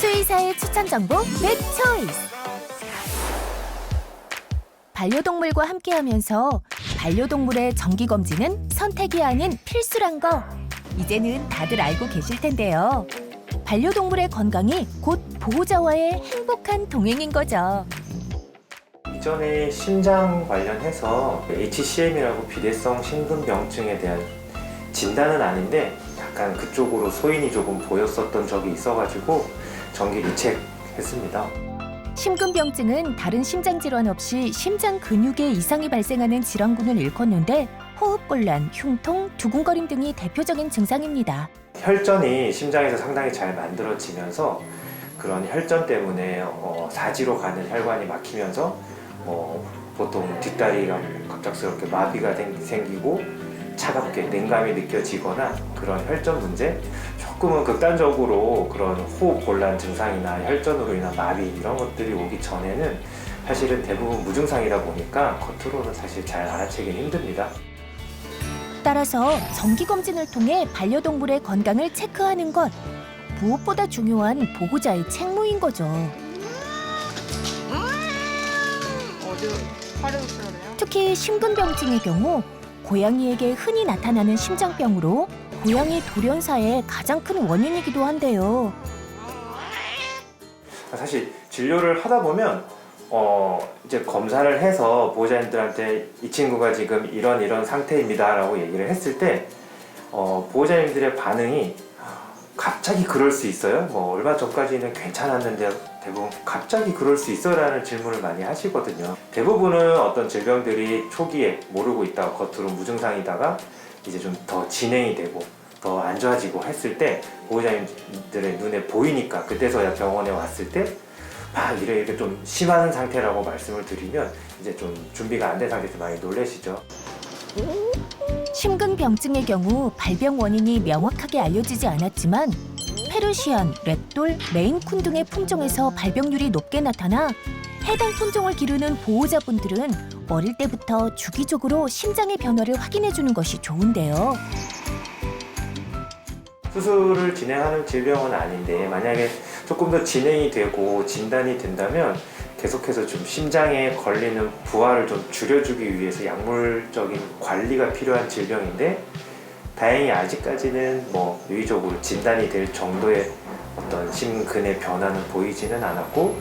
수의사의 추천 정보 맵 초이스. 반려동물과 함께하면서 반려동물의 정기 검진은 선택이 아닌 필수란 거 이제는 다들 알고 계실 텐데요. 반려동물의 건강이 곧 보호자와의 행복한 동행인 거죠. 이전에 심장 관련해서 HCM이라고 비대성 심근병증에 대한 진단은 아닌데 약간 그쪽으로 소인이 조금 보였었던 적이 있어가지고 정기 리책했습니다. 심근병증은 다른 심장 질환 없이 심장 근육에 이상이 발생하는 질환군을 일컫는데 호흡곤란, 흉통, 두근거림 등이 대표적인 증상입니다. 혈전이 심장에서 상당히 잘 만들어지면서 그런 혈전 때문에 어, 사지로 가는 혈관이 막히면서 어, 보통 뒷다리가 갑작스럽게 마비가 생- 생기고 차갑게 냉감이 느껴지거나 그런 혈전 문제 조금은 극단적으로 그런 호흡 곤란 증상이나 혈전으로 인한 마비 이런 것들이 오기 전에는 사실은 대부분 무증상이다 보니까 겉으로는 사실 잘 알아채기 힘듭니다. 따라서 정기 검진을 통해 반려동물의 건강을 체크하는 것 무엇보다 중요한 보호자의 책무인 거죠. 어디 쓰러요? 특히 심근병증의 경우 고양이에게 흔히 나타나는 심장병으로 고양이 돌연사의 가장 큰 원인이기도 한데요. 사실 진료를 하다 보면 어 이제 검사를 해서 보호자님들한테 이 친구가 지금 이런 이런 상태입니다라고 얘기를 했을 때 어, 보호자님들의 반응이 갑자기 그럴 수 있어요? 뭐 얼마 전까지는 괜찮았는데 대부분 갑자기 그럴 수 있어라는 질문을 많이 하시거든요. 대부분은 어떤 질병들이 초기에 모르고 있다가 겉으로 무증상이다가 이제 좀 더 진행이 되고 더 안 좋아지고 했을 때 보호자님들의 눈에 보이니까 그때서야 병원에 왔을 때 막 이래 이렇게 좀 심한 상태라고 말씀을 드리면 이제 좀 준비가 안 된 상태에서 많이 놀라시죠. 심근병증의 경우 발병 원인이 명확하게 알려지지 않았지만 페르시안, 렉돌, 메인쿤 등의 품종에서 발병률이 높게 나타나 해당 품종을 기르는 보호자분들은 어릴 때부터 주기적으로 심장의 변화를 확인해 주는 것이 좋은데요. 수술을 진행하는 질병은 아닌데 만약에 조금 더 진행이 되고 진단이 된다면 계속해서 좀 심장에 걸리는 부하를 좀 줄여주기 위해서 약물적인 관리가 필요한 질병인데 다행히 아직까지는 뭐 유의적으로 진단이 될 정도의 어떤 심근의 변화는 보이지는 않았고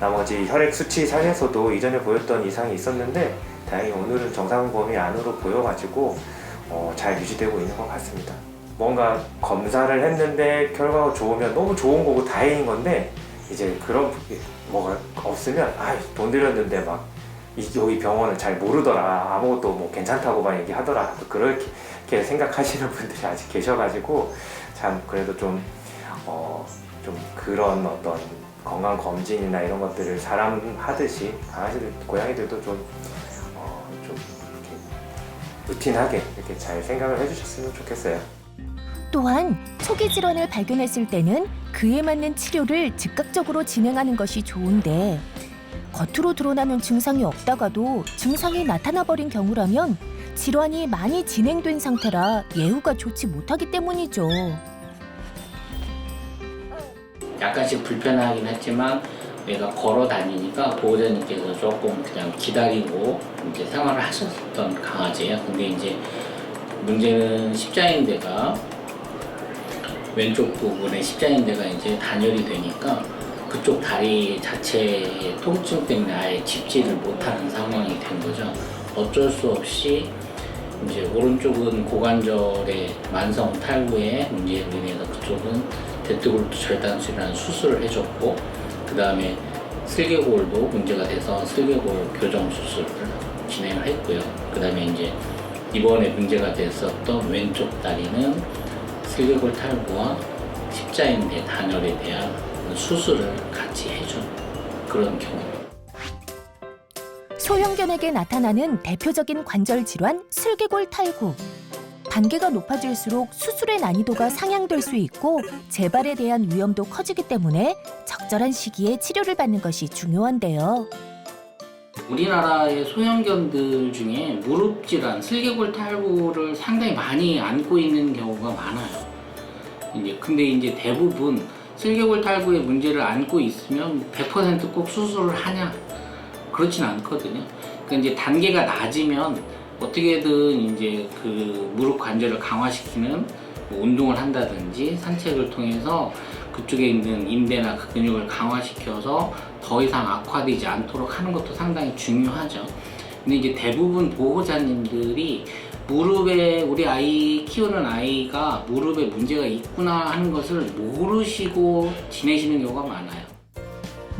나머지 혈액 수치 상에서도 이전에 보였던 이상이 있었는데 다행히 오늘은 정상 범위 안으로 보여가지고 어, 잘 유지되고 있는 것 같습니다. 뭔가 검사를 했는데 결과가 좋으면 너무 좋은 거고 다행인 건데 이제 그런 뭐가 없으면 아돈 들였는데 막 이- 여기 병원을 잘 모르더라 아무것도 뭐 괜찮다고만 얘기하더라 그 렇게 생각하시는 분들이 아직 계셔가지고 참 그래도 좀 어, 좀 그런 어떤 건강 검진이나 이런 것들을 사람 하듯이 강아지들 고양이들도 좀 어, 좀 이렇게 루틴하게 이렇게 잘 생각을 해주셨으면 좋겠어요. 또한 초기 질환을 발견했을 때는 그에 맞는 치료를 즉각적으로 진행하는 것이 좋은데 겉으로 드러나는 증상이 없다가도 증상이 나타나 버린 경우라면 질환이 많이 진행된 상태라 예후가 좋지 못하기 때문이죠. 약간씩 불편하긴 했지만 내가 걸어 다니니까 보호자님께서 조금 그냥 기다리고 이제 생활을 하셨던 강아지예요. 근데 이제 문제는 십자인대가 왼쪽 부분에 십자인대가 이제 단열이 되니까 그쪽 다리 자체의 통증 때문에 아예 짚지를 못하는 상황이 된 거죠. 어쩔 수 없이 이제 오른쪽은 고관절의 만성 탈구의 문제로 인해서 그쪽은 대퇴골두 절단술이라는 수술을 해줬고 그 다음에 슬개골도 문제가 돼서 슬개골 교정 수술을 진행을 했고요. 그 다음에 이제 이번에 문제가 됐었던 왼쪽 다리는 슬개골 탈구와 십자인대 단열에 대한 수술을 같이 해준 그런 경우입니다. 소형견에게 나타나는 대표적인 관절 질환 슬개골 탈구. 단계가 높아질수록 수술의 난이도가 상향될 수 있고 재발에 대한 위험도 커지기 때문에 적절한 시기에 치료를 받는 것이 중요한데요. 우리나라의 소형견들 중에 무릎 질환, 슬개골 탈구를 상당히 많이 안고 있는 경우가 많아요. 이제 근데 이제 대부분 슬개골 탈구의 문제를 안고 있으면 100%꼭 수술을 하냐? 그렇진 않거든요. 그러니까 이제 단계가 낮으면 어떻게든 이제 그 무릎 관절을 강화시키는 뭐 운동을 한다든지 산책을 통해서 그쪽에 있는 인대나 그 근육을 강화시켜서 더 이상 악화되지 않도록 하는 것도 상당히 중요하죠. 근데 이제 대부분 보호자님들이 무릎에 우리 아이 키우는 아이가 무릎에 문제가 있구나 하는 것을 모르시고 지내시는 경우가 많아요.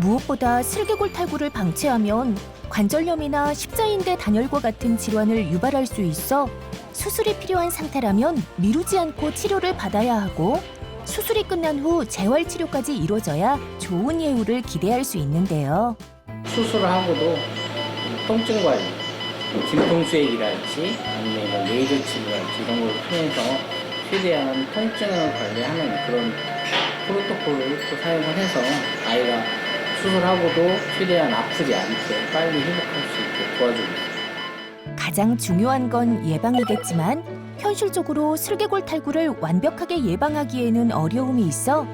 무엇보다 슬개골 탈구를 방치하면 관절염이나 십자인대 단열과 같은 질환을 유발할 수 있어 수술이 필요한 상태라면 미루지 않고 치료를 받아야 하고 수술이 끝난 후 재활 치료까지 이루어져야 좋은 예후를 기대할 수 있는데요. 수술을 하고도 통증 관리, 뭐 진통 수액이랄지 아니면 뭐 레이저 치료랄지 이런 걸 통해서 최대한 통증을 관리하는 그런 프로토콜을 또 사용을 해서 아이가 수술하고도 최대한 아프지 않게 빨리 회복할 수 있게 도와주고 있습니다. 가장 중요한 건 예방이겠지만 현실적으로 슬개골 탈구를 완벽하게 예방하기에는 어려움이 있어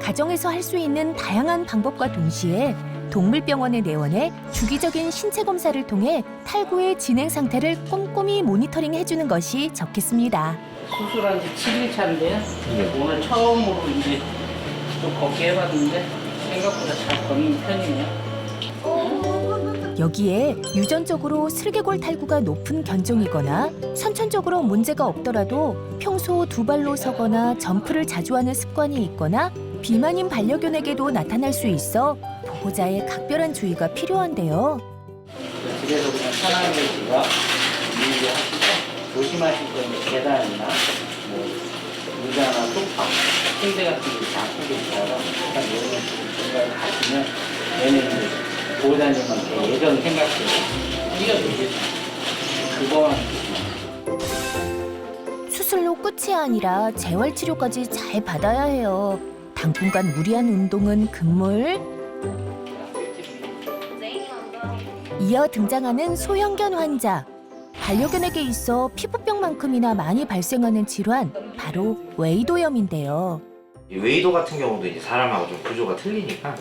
가정에서 할 수 있는 다양한 방법과 동시에 동물병원에 내원해 주기적인 신체 검사를 통해 탈구의 진행 상태를 꼼꼼히 모니터링 해주는 것이 좋겠습니다. 수술한 지 7일 차인데요. 오늘 처음으로 이제 좀 걷게 해봤는데 생각보다 잘 걷는 편이네요. 여기에 유전적으로 슬개골 탈구가 높은 견종이거나 선천적으로 문제가 없더라도 평소 두 발로 서거나 점프를 자주 하는 습관이 있거나 비만인 반려견에게도 나타날 수 있어 보호자의 각별한 주의가 필요한데요. 집에서 그냥 편하게 제가 유지하시고 조심하실 거는 계단이나 뭐 의자나 소파, 침대 같은 데 잡고 계시다가 약간 이런 공간을 얘는 이제 보호자님한테 예전 생각대로 뛰어들겠죠. 그거만 수술로 끝이 아니라 재활 치료까지 잘 받아야 해요. 당분간 무리한 운동은 금물. 이어 등장하는 소형견 환자. 반려견에게 있어 피부병만큼이나 많이 발생하는 질환 바로 웨이도염인데요. 이 웨이도 같은 경우도 이제 사람하고 좀 구조가 틀리니까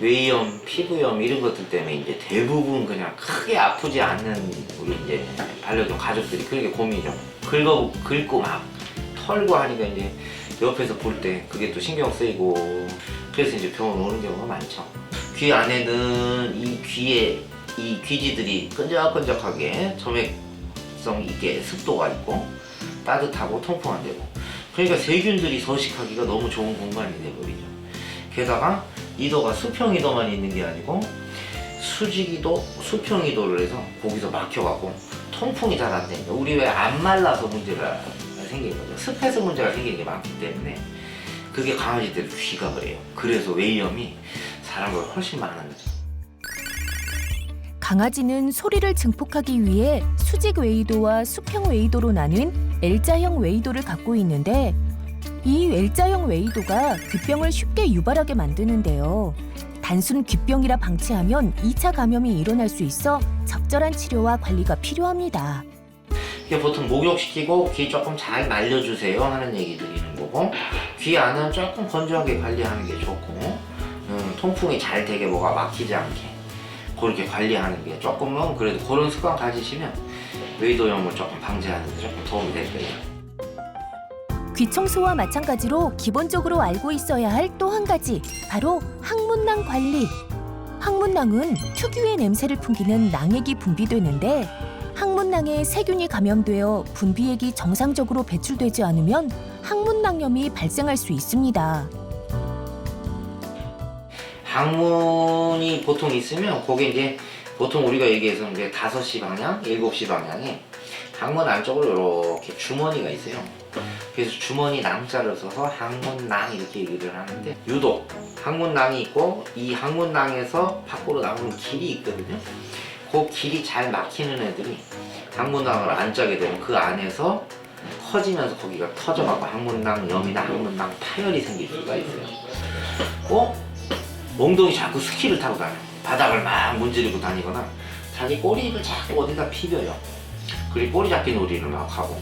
웨이염, 피부염 이런 것들 때문에 이제 대부분 그냥 크게 아프지 않는 우리 이제 반려견 가족들이 그게 고민이죠. 긁어 긁고 막 털고 하니까 이제 옆에서 볼 때 그게 또 신경 쓰이고 그래서 이제 병원 오는 경우가 많죠. 귀 안에는 이 귀에 이 귀지들이 끈적끈적하게 점액성 있게 습도가 있고 따뜻하고 통풍 안 되고 그러니까 세균들이 서식하기가 너무 좋은 공간이 돼버리죠. 게다가 이도가 수평 이도만 있는 게 아니고 수직이도, 수평 이도를 해서 거기서 막혀갖고 통풍이 잘 안 됩니다. 우리 왜 안 말라서 문제가 생기는 거죠. 습해서 문제가 생기는 게 많기 때문에 그게 강아지들 귀가 그래요. 그래서 웨이염이 사람보다 훨씬 많은 거죠. 강아지는 소리를 증폭하기 위해 수직 웨이도와 수평 웨이도로 나뉜 L자형 웨이도를 갖고 있는데 이 L자형 웨이도가 귀병을 쉽게 유발하게 만드는데요. 단순 귀병이라 방치하면 2차 감염이 일어날 수 있어 적절한 치료와 관리가 필요합니다. 이게 보통 목욕시키고 귀 조금 잘 말려주세요 하는 얘기 드리는 거고 귀 안은 조금 건조하게 관리하는 게 좋고 음, 통풍이 잘 되게 뭐가 막히지 않게 그렇게 관리하는 게 조금은 그래도 그런 습관 가지시면 웨이도염을 조금 방지하는 데 조금 도움이 될 거예요. 귀 청소와 마찬가지로 기본적으로 알고 있어야 할 또 한 가지 바로 항문낭 관리. 항문낭은 특유의 냄새를 풍기는 낭액이 분비되는데 항문낭에 세균이 감염되어 분비액이 정상적으로 배출되지 않으면 항문낭염이 발생할 수 있습니다. 항문이 보통 있으면 그게 이제 보통 우리가 얘기해서 이제 5시 방향, 7시 방향에 항문 안쪽으로 이렇게 주머니가 있어요. 그래서 주머니 낭자를 써서 항문낭 이렇게 얘기를 하는데 유독 항문낭이 있고 이 항문낭에서 밖으로 나오는 길이 있거든요. 그 길이 잘 막히는 애들이 항문낭을 안 짜게 되면 그 안에서 커지면서 거기가 터져갖고 항문낭 염이나 항문낭 파열이 생길 수가 있어요. 어? 몽둥이 자꾸 스키를 타고 다녀. 바닥을 막 문지르고 다니거나 자기 꼬리를 자꾸 어디다 피벼요. 그리고 꼬리 잡기 놀이를 막 하고.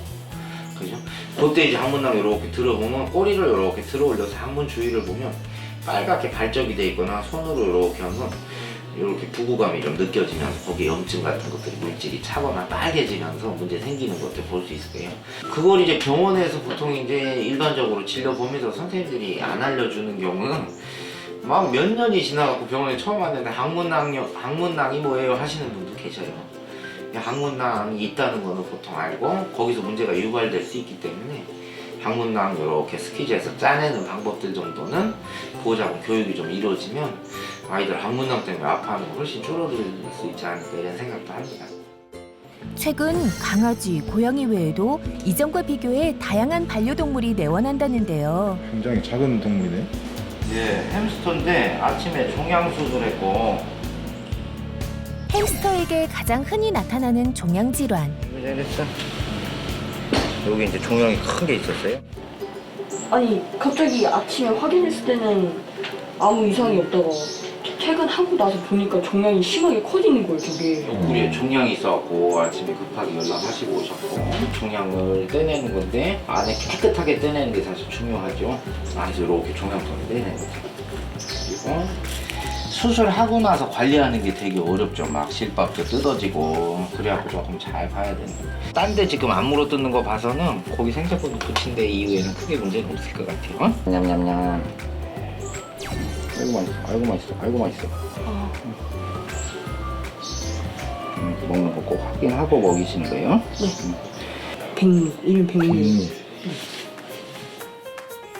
그죠? 그때 이제 항문낭 이렇게 들어보면 꼬리를 이렇게 들어 올려서 항문 주위를 보면 빨갛게 발적이 돼 있거나 손으로 이렇게 하면 이렇게 부구감이 좀 느껴지면서 거기에 염증 같은 것들이 물질이 차거나 빨개지면서 문제 생기는 것들 볼 수 있을 거예요. 그걸 이제 병원에서 보통 이제 일반적으로 진료 보면서 선생님들이 안 알려주는 경우는 막 몇 년이 지나갖고 병원에 처음 왔는데 항문낭 항문낭이 뭐예요 하시는 분도 계셔요. 항문낭이 있다는 거는 보통 알고 거기서 문제가 유발될 수 있기 때문에 항문낭 이렇게 스퀴즈해서 짜내는 방법들 정도는 보호자분 교육이 좀 이루어지면 아이들 항문낭 때문에 아파하는 거 훨씬 줄어들 수 있지 않을까 이런 생각도 합니다. 최근 강아지, 고양이 외에도 이전과 비교해 다양한 반려동물이 내원한다는데요. 굉장히 작은 동물이네. 예, 햄스터인데 아침에 종양 수술 했고 햄스터에게 가장 흔히 나타나는 종양 질환. 잘했어. 여기 이제 종양이 큰 게 있었어요. 아니 갑자기 아침에 확인했을 때는 아무 이상이 없다가 퇴근하고 나서 보니까 종양이 심하게 커지는 거예요 저게 옆구리에 종양이 있어갖고 아침에 급하게 연락하시고 오셨고 종양을 떼내는 건데 안에 깨끗하게 떼내는 게 사실 중요하죠. 안에서 이렇게 종양통을 떼내는 거죠. 그리고 수술하고 나서 관리하는 게 되게 어렵죠. 막 실밥도 뜯어지고 그래갖고 조금 잘 봐야 되는 거예요. 딴데 지금 안 물어뜯는 거 봐서는 거기 생착본 붙인 데 이후에는 크게 문제는 없을 것 같아요. 어? 냠냠냠. 아이고 맛있어. 아이고 맛있어. 아이고 맛있어. 음, 먹는 거 꼭 확인하고 먹이시는 거예요. 백미 이름 백미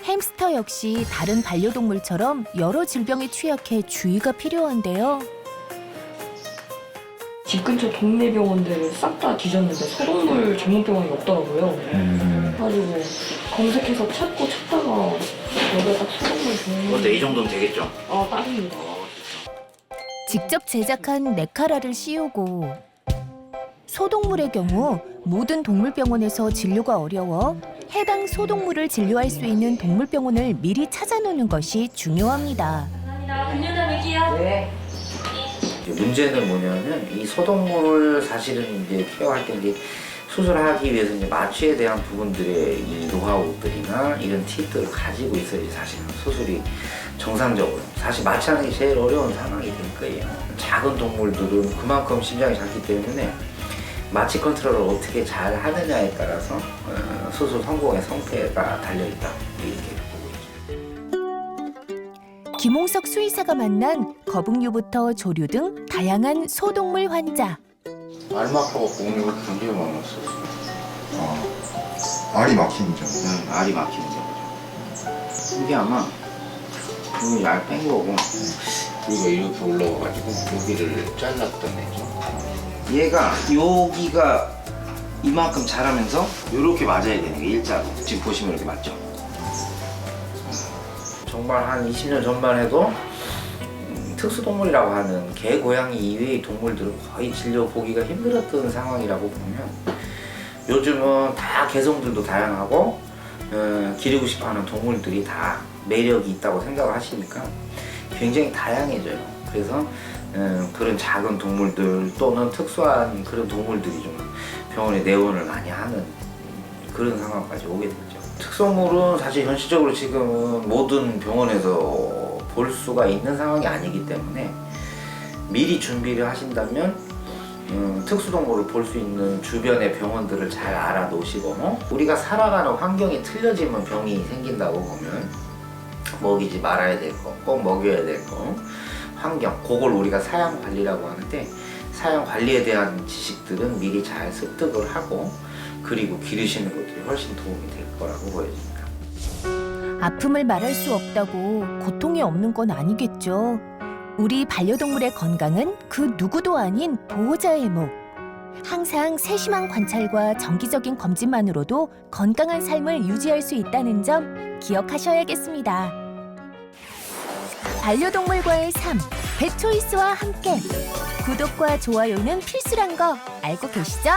햄스터 역시 다른 반려동물처럼 여러 질병에 취약해 주의가 필요한데요. 집 근처 동네 병원들을 싹 다 뒤졌는데 소동물 전문 병원이 없더라고요 음. 그래가지고 검색해서 찾고 찾다가 소동물 병원 어때? 이 정도면 되겠죠? 아 딱입니다 직접 제작한 네카라를 씌우고 소동물의 경우 모든 동물병원에서 진료가 어려워 해당 소동물을 진료할 수 있는 동물병원을 미리 찾아놓는 것이 중요합니다. 이제 문제는 뭐냐면 이 소동물을 사실은 이제 케어할 때 이제 수술하기 위해서 이제 마취에 대한 부분들의 이 노하우들이나 이런 팁들을 가지고 있어야지 사실은 수술이 정상적으로 사실 마취하는 게 제일 어려운 상황이 될 거예요. 작은 동물들은 그만큼 심장이 작기 때문에 마취 컨트롤을 어떻게 잘 하느냐에 따라서 어, 수술 성공의 성패가 달려 있다 이렇게. 김홍석 수의사가 만난 거북류부터 조류 등 다양한 소동물 환자. 알마카가 공이 굉장히 많았어. 아, 알이 막힌 점. 응, 알이 막히는 거죠. 이게 아마 여기 알뺀 거고 여기가 이렇게 올라와가지고 여기를 잘랐던 애죠. 얘가 여기가 이만큼 자라면서 이렇게 맞아야 되는 게 일자로 지금 보시면 이렇게 맞죠? 정말 한 20년 전만 해도 음, 특수동물이라고 하는 개, 고양이 이외의 동물들은 거의 진료 보기가 힘들었던 상황이라고 보면 요즘은 다 개성들도 다양하고 어, 기르고 싶어하는 동물들이 다 매력이 있다고 생각을 하시니까 굉장히 다양해져요. 그래서 어, 그런 작은 동물들 또는 특수한 그런 동물들이 좀 병원에 내원을 많이 하는 음, 그런 상황까지 오게 되죠. 특성물은 사실 현실적으로 지금 모든 병원에서 볼 수가 있는 상황이 아니기 때문에 미리 준비를 하신다면 음, 특수동물을 볼 수 있는 주변의 병원들을 잘 알아 놓으시고 우리가 살아가는 환경이 틀려지면 병이 생긴다고 보면 먹이지 말아야 될 거, 꼭 먹여야 될 거, 환경, 그걸 우리가 사양 관리라고 하는데 사양 관리에 대한 지식들은 미리 잘 습득을 하고 그리고 기르시는 것들이 훨씬 도움이 될 거라고 보여집니다. 아픔을 말할 수 없다고 고통이 없는 건 아니겠죠. 우리 반려동물의 건강은 그 누구도 아닌 보호자의 목. 항상 세심한 관찰과 정기적인 검진만으로도 건강한 삶을 유지할 수 있다는 점 기억하셔야겠습니다. 반려동물과의 삶, 배초이스와 함께 구독과 좋아요는 필수란 거 알고 계시죠?